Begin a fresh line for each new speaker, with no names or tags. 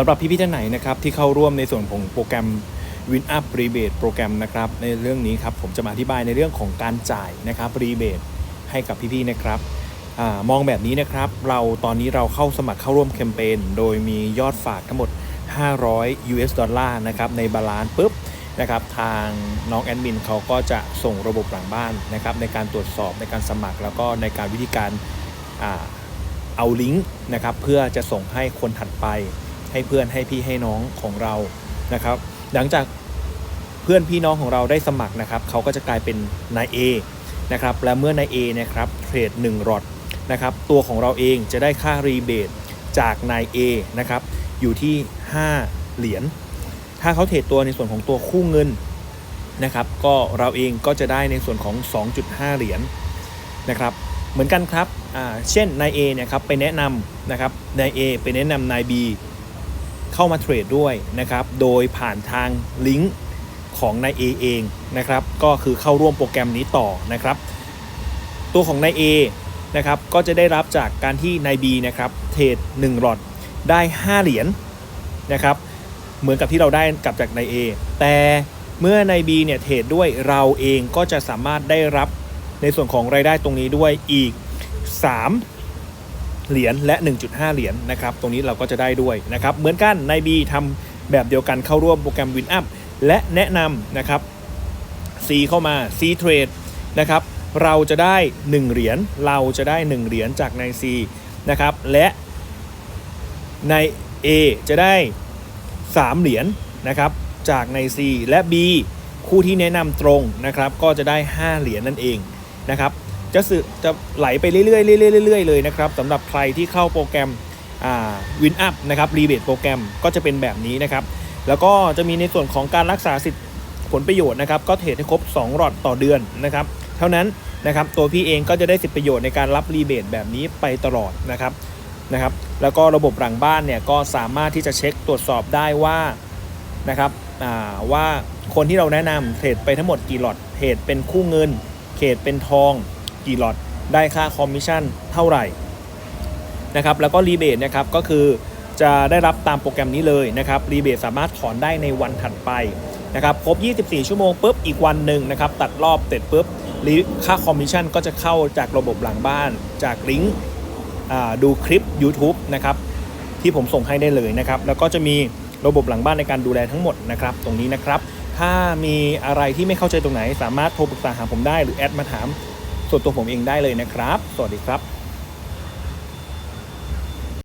สำหรับพี่ๆท่านไหนนะครับที่เข้าร่วมในส่วนของโปรแกรม Win Up Rebate โปรแกรมนะครับในเรื่องนี้ครับผมจะมาอธิบายในเรื่องของการจ่ายนะครับรีเบทให้กับพี่ๆนะครับอมองแบบนี้นะครับเราตอนนี้เราเข้าสมัครเข้าร่วมแคมเปญโดยมียอดฝากทั้งหมด 500 US ดอลลาร์นะครับในบาลานซ์ปุ๊บนะครับทางน้องแอดมินเขาก็จะส่งระบบหลังบ้านนะครับในการตรวจสอบในการสมัครแล้วก็ในการวิธีการอเอาลิงก์นะครับเพื่อจะส่งให้คนถัดไป ให้เพื่อนให้พี่ให้น้องของเรานะครับ หลังจากเพื่อนพี่น้องของเราได้สมัครนะครับเขาก็จะกลายเป็นนาย A นะครับและเมื่อนาย A นะครับเทรด1รอดนะครับตัวของเราเองจะได้ค่ารีเบทจากนาย A นะครับอยู่ที่ 5 เหรียญถ้าเขาเทรดตัวในส่วนของตัวคู่เงินนะครับ ก็เราเองก็จะได้ในส่วนของ 2.5 เหรียญนะครับ เหมือนกันครับ เช่นนาย A เนี่ยครับไปแนะนำนะครับ นาย A ไปแนะนำนาย B เข้ามาเทรดด้วยนะครับ โดยผ่านทางลิงก์ของนาย A เองนะครับ ก็คือเข้าร่วมโปรแกรมนี้ต่อนะครับ ตัวของนาย A นะครับก็จะได้รับจากการที่นาย B นะครับเทรด1หลอดได้ 5 เหรียญนะครับ เหมือนกับที่เราได้กลับจากนาย A แต่เมื่อนาย B เนี่ยเทรดด้วยเราเองก็จะสามารถได้รับในส่วนของรายได้ตรงนี้ด้วยอีก 3 เหรียญและ 1.5 เหรียญนะครับ ตรงนี้เราก็จะได้ด้วยนะครับ เหมือนกันนายบีทำแบบเดียวกันเข้าร่วมโปรแกรม Win Up และแนะนำนะครับ C เข้ามา C Trade นะครับ เราจะได้ 1 เหรียญ เราจะได้ 1 เหรียญจากนาย C นะครับ และใน A จะได้ 3 เหรียญนะครับ จากใน C และ B คู่ที่แนะนำตรงนะครับ ก็จะได้ 5 เหรียญนั่นเองนะครับ จะสึจะไหลไปเรื่อยๆเรื่อยๆเรื่อยๆเลยนะครับสำหรับใครที่เข้าโปรแกรมวินอัพนะครับรีเบทโปรแกรมก็จะเป็นแบบนี้นะครับ แล้วก็จะมีในส่วนของการรักษาสิทธิผลประโยชน์นะครับก็เทรดให้ครบ 2 หลอดต่อเดือนนะครับ เท่านั้นนะครับตัวพี่เองก็จะได้สิทธิประโยชน์ในการรับรีเบทแบบนี้ไปตลอดนะครับนะครับ แล้วก็ระบบหลังบ้านเนี่ยก็สามารถที่จะเช็คตรวจสอบได้ว่านะครับว่าคนที่เราแนะนำเทรดไปทั้งหมดกี่หลอดเทรดเป็นคู่เงินเทรดเป็นทอง กี่หลอดได้ค่าคอมมิชชั่นเท่าไหร่นะครับแล้วก็รีเบทนะครับก็คือจะได้รับตามโปรแกรมนี้เลยนะครับรีเบทสามารถถอนได้ในวันถัดไปนะครับครบ 24 ชั่วโมงปุ๊บอีกวันหนึ่งนะครับตัดรอบเสร็จปุ๊บค่าคอมมิชชั่นก็จะเข้าจากระบบหลังบ้าน จากลิงก์ดูคลิป YouTube นะครับที่ผมส่งให้ได้เลยนะครับแล้วก็จะมีระบบหลังบ้านในการดูแลทั้งหมดนะครับตรงนี้นะครับถ้ามีอะไรที่ไม่เข้าใจตรงไหน สามารถโทรปรึกษาหาผมได้หรือแอดมาถาม ส่วนตัวผมเองได้เลยนะครับ สวัสดีครับ